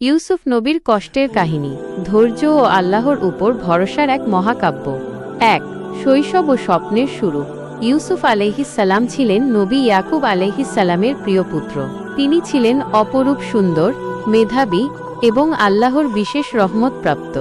ইউসুফ নবীর কষ্টের কাহিনী, ধৈর্য ও আল্লাহর উপর ভরসার এক মহাকাব্য। এক, শৈশব ও স্বপ্নের শুরু। ইউসুফ আলহিসাল্লাম ছিলেন নবী ইয়াকুব আলহিসাল্লামের প্রিয় পুত্র। তিনি ছিলেন অপরূপ সুন্দর, মেধাবী এবং আল্লাহর বিশেষ রহমতপ্রাপ্ত।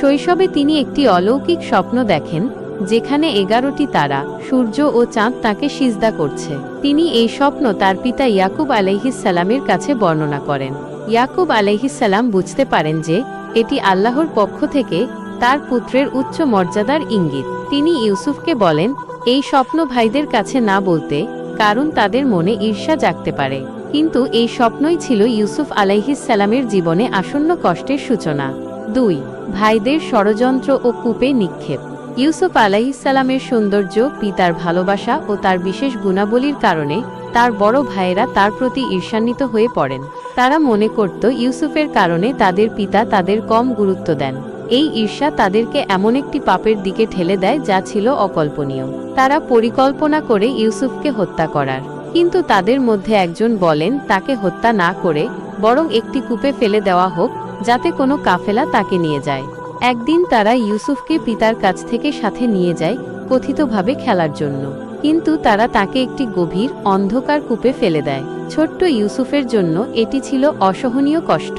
শৈশবে তিনি একটি অলৌকিক স্বপ্ন দেখেন, যেখানে এগারোটি তারা, সূর্য ও চাঁদ তাকে সিজদা করছে। তিনি এই স্বপ্ন তার পিতা ইয়াকুব আলহিসাল্লামের কাছে বর্ণনা করেন। ইয়াকুব আলহিসাল্লাম বুঝতে পারেন যে, এটি আল্লাহর পক্ষ থেকে তার পুত্রের উচ্চ মর্যাদার ইঙ্গিত। তিনি ইউসুফকে বলেন, এই স্বপ্ন ভাইদের কাছে না বলতে, কারণ তাদের মনে ঈর্ষা জাগতে পারে। কিন্তু এই স্বপ্নই ছিল ইউসুফ আলাইহিসাল্লামের জীবনে আসন্ন কষ্টের সূচনা। দুই, ভাইদের ষড়যন্ত্র ও কূপে নিক্ষেপ। ইউসুফ আলাইহিসাল্লামের সৌন্দর্য, পিতার ভালোবাসা ও তার বিশেষ গুণাবলীর কারণে তার বড় ভাইয়েরা তার প্রতি ঈর্ষান্বিত হয়ে পড়েন। তারা মনে করত ইউসুফের কারণে তাদের পিতা তাদের কম গুরুত্ব দেন। এই ঈর্ষা তাদেরকে এমন একটি পাপের দিকে ঠেলে দেয় যা ছিল অকল্পনীয়। তারা পরিকল্পনা করে ইউসুফকে হত্যা করার। কিন্তু তাদের মধ্যে একজন বলেন, তাকে হত্যা না করে বরং একটি কূপে ফেলে দেওয়া হোক, যাতে কোনো কাফেলা তাকে নিয়ে যায়। একদিন তারা ইউসুফকে পিতার কাছ থেকে সাথে নিয়ে যায় কথিতভাবে খেলার জন্য। কিন্তু তারা তাকে একটি গভীর অন্ধকার কূপে ফেলে দেয়। ছোট্ট ইউসুফের জন্য এটি ছিল অসহনীয় কষ্ট।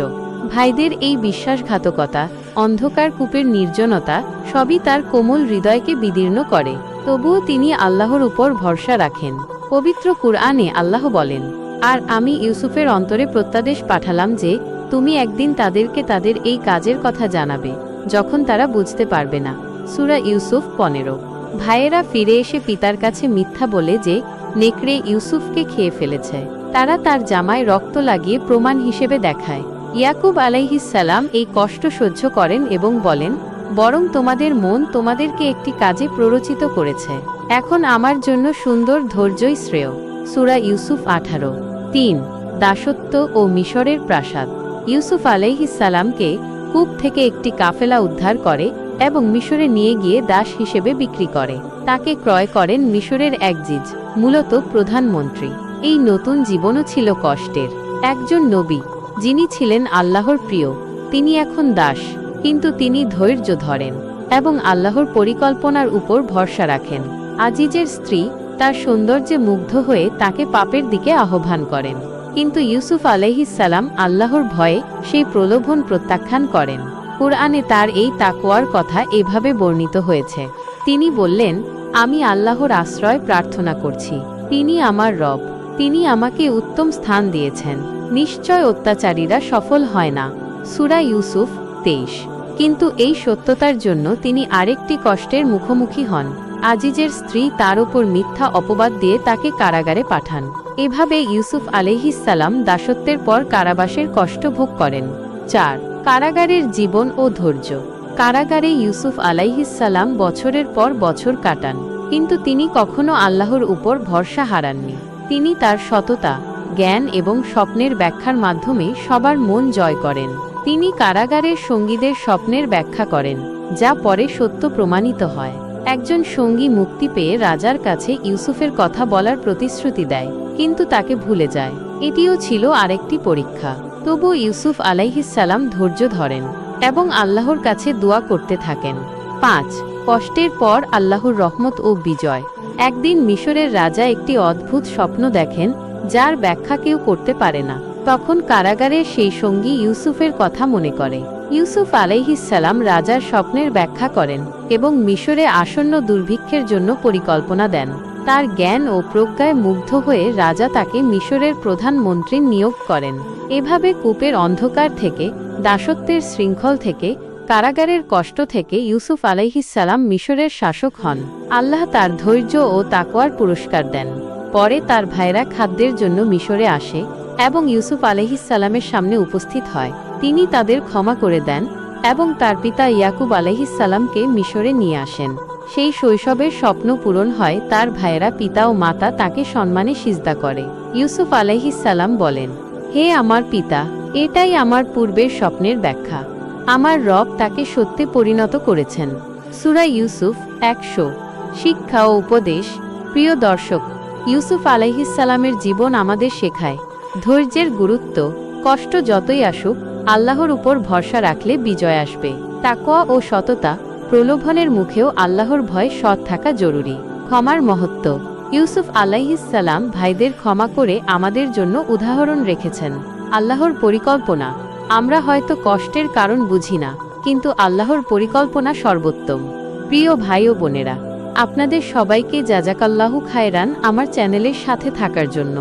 ভাইদের এই বিশ্বাসঘাতকতা, অন্ধকার কূপের নির্জনতা, সবই তার কোমল হৃদয়কে বিদীর্ণ করে। তবুও তিনি আল্লাহর উপর ভরসা রাখেন। পবিত্র কুরআনে আল্লাহ বলেন, আর আমি ইউসুফের অন্তরে প্রত্যাদেশ পাঠালাম যে, তুমি একদিন তাদেরকে তাদের এই কাজের কথা জানাবে, যখন তারা বুঝতে পারবে না। সুরা ইউসুফ পনেরো। ভাইয়েরা ফিরে এসে পিতার কাছে মিথ্যা বলে যে, নেকড়ে ইউসুফকে খেয়ে ফেলেছে। তারা তার জামায় রক্ত লাগিয়ে প্রমাণ হিসেবে দেখায়। ইয়াকুব আলাইহিসাল্লাম এই কষ্ট সহ্য করেন এবং বলেন, বরং তোমাদের মন তোমাদেরকে একটি কাজে প্ররোচিত করেছে। এখন আমার জন্য সুন্দর ধৈর্যই শ্রেয়। সুরা ইউসুফ আঠারো। তিন, দাসত্ব ও মিশরের প্রাসাদ। ইউসুফ আলাইহিসাল্লামকে কূপ থেকে একটি কাফেলা উদ্ধার করে এবং মিশরে নিয়ে গিয়ে দাস হিসেবে বিক্রি করে। তাকে ক্রয় করেন মিশরের একজিজ মূলত প্রধানমন্ত্রী। এই নতুন জীবনও ছিল কষ্টের। একজন নবী, যিনি ছিলেন আল্লাহর প্রিয়, তিনি এখন দাস, কিন্তু তিনি ধৈর্য ধরেন এবং আল্লাহর পরিকল্পনার উপর ভরসা রাখেন। আজিজের স্ত্রী তার সৌন্দর্যে মুগ্ধ হয়ে তাকে পাপের দিকে আহ্বান করেন। কিন্তু ইউসুফ আলহিসাল্লাম আল্লাহর ভয়ে সেই প্রলোভন প্রত্যাখ্যান করেন। কুরআনে তার এই তাকোয়ার কথা এভাবে বর্ণিত হয়েছে। তিনি বললেন, আমি আল্লাহর আশ্রয় প্রার্থনা করছি। তিনি আমার রব। তিনি আমাকে উত্তম স্থান দিয়েছেন। নিশ্চয় অত্যাচারীরা সফল হয় না। সুরা ইউসুফ তেইশ। কিন্তু এই সত্যতার জন্য তিনি আরেকটি কষ্টের মুখোমুখি হন। আজিজের স্ত্রী তার উপর মিথ্যা অপবাদ দিয়ে তাকে কারাগারে পাঠান। এভাবে ইউসুফ আলহিসাল্লাম দাসত্বের পর কারাবাসের কষ্ট ভোগ করেন। চার কারাগারের জীবন ও ধৈর্য। কারাগারে ইউসুফ আলাইহিসাল্লাম বছরের পর বছর কাটান, কিন্তু তিনি কখনো আল্লাহর উপর ভরসা হারাননি। তিনি তার সততা, জ্ঞান এবং স্বপ্নের ব্যাখ্যার মাধ্যমে সবার মন জয় করেন। তিনি কারাগারের সঙ্গীদের স্বপ্নের ব্যাখ্যা করেন, যা পরে সত্য প্রমাণিত হয়। একজন সঙ্গী মুক্তি পেয়ে রাজার কাছে ইউসুফের কথা বলার প্রতিশ্রুতি দেয়, কিন্তু তাকে ভুলে যায়। এটিও ছিল আরেকটি পরীক্ষা। তবু ইউসুফ আলাইহিসাল্লাম ধৈর্য ধরেন এবং আল্লাহর কাছে দোয়া করতে থাকেন। পাঁচ, কষ্টের পর আল্লাহর রহমত ও বিজয়। একদিন মিশরের রাজা একটি অদ্ভুত স্বপ্ন দেখেন, যার ব্যাখ্যা কেউ করতে পারে না। তখন কারাগারের সেই সঙ্গী ইউসুফের কথা মনে করে। ইউসুফ আলাইহিসাল্লাম রাজার স্বপ্নের ব্যাখ্যা করেন এবং মিশরে আসন্ন দুর্ভিক্ষের জন্য পরিকল্পনা দেন। তার জ্ঞান ও প্রজ্ঞায় মুগ্ধ হয়ে রাজা তাকে মিশরের প্রধানমন্ত্রী নিয়োগ করেন। এভাবে কূপের অন্ধকার থেকে, দাসত্বের শৃঙ্খল থেকে, কারাগারের কষ্ট থেকে ইউসুফ আলাইহিসাল্লাম মিশরের শাসক হন। আল্লাহ তার ধৈর্য ও তাকওয়ার পুরস্কার দেন। পরে তার ভাইরা খাদ্যের জন্য মিশরে আসে এবং ইউসুফ আলহিসাল্লামের সামনে উপস্থিত হয়। তিনি তাদের ক্ষমা করে দেন এবং তার পিতা ইয়াকুব আলহিসাল্লামকে মিশরে নিয়ে আসেন। সেই শৈশবের স্বপ্ন পূরণ হয় তার ভাইয়েরা পিতা ও মাতা তাকে সম্মানে সিজদা করে। ইউসুফ আলহিসাল্লাম বলেন, হে আমার পিতা, এটাই আমার পূর্বের স্বপ্নের ব্যাখ্যা। আমার রব তাকে সত্যে পরিণত করেছেন। সুরা ইউসুফ একশো। শিক্ষা ও উপদেশ, প্রিয় দর্শক, ইউসুফ আলাইহিসাল্লামের জীবন আমাদের শেখায়। ধৈর্যের গুরুত্ব, কষ্ট যতই আসুক, আল্লাহর উপর ভরসা রাখলে বিজয় আসবে। তাকোয়া ও সততা প্রলোভনের মুখেও আল্লাহর ভয় সৎ থাকা জরুরি। ক্ষমার মহত্ব। ইউসুফ আলাইহিসসালাম ভাইদের ক্ষমা করে আমাদের জন্য উদাহরণ রেখেছেন। আল্লাহর পরিকল্পনা। আমরা হয়তো কষ্টের কারণ বুঝি না, কিন্তু আল্লাহর পরিকল্পনা সর্বোত্তম। প্রিয় ভাই ও বোনেরা, আপনাদের সবাইকে জাজাকাল্লাহু খায়রান আমার চ্যানেলের সাথে থাকার জন্য।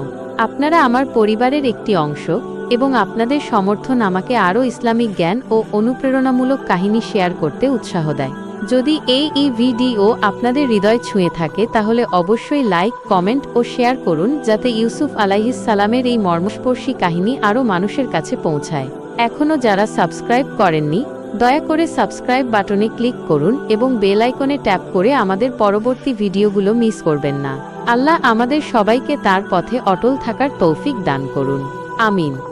আপনারা আমার পরিবারের একটি অংশ এবং আপনাদের সমর্থন আমাকে আরও ইসলামিক জ্ঞান ও অনুপ্রেরণামূলক কাহিনী শেয়ার করতে উৎসাহ দেয়। যদি এই ই ভিডিও আপনাদের হৃদয় ছুঁয়ে থাকে, তাহলে অবশ্যই লাইক, কমেন্ট ও শেয়ার করুন, যাতে ইউসুফ সালামের এই মর্মস্পর্শী কাহিনী আরও মানুষের কাছে পৌঁছায়। এখনও যারা সাবস্ক্রাইব করেননি, দয়া করে সাবস্ক্রাইব বাটনে ক্লিক করুন এবং বেল আইকনে ট্যাপ করে আমাদের পরবর্তী ভিডিওগুলো মিস করবেন না। আল্লাহ আমাদের সবাইকে তার পথে অটল থাকার তৌফিক দান করুন। আমিন।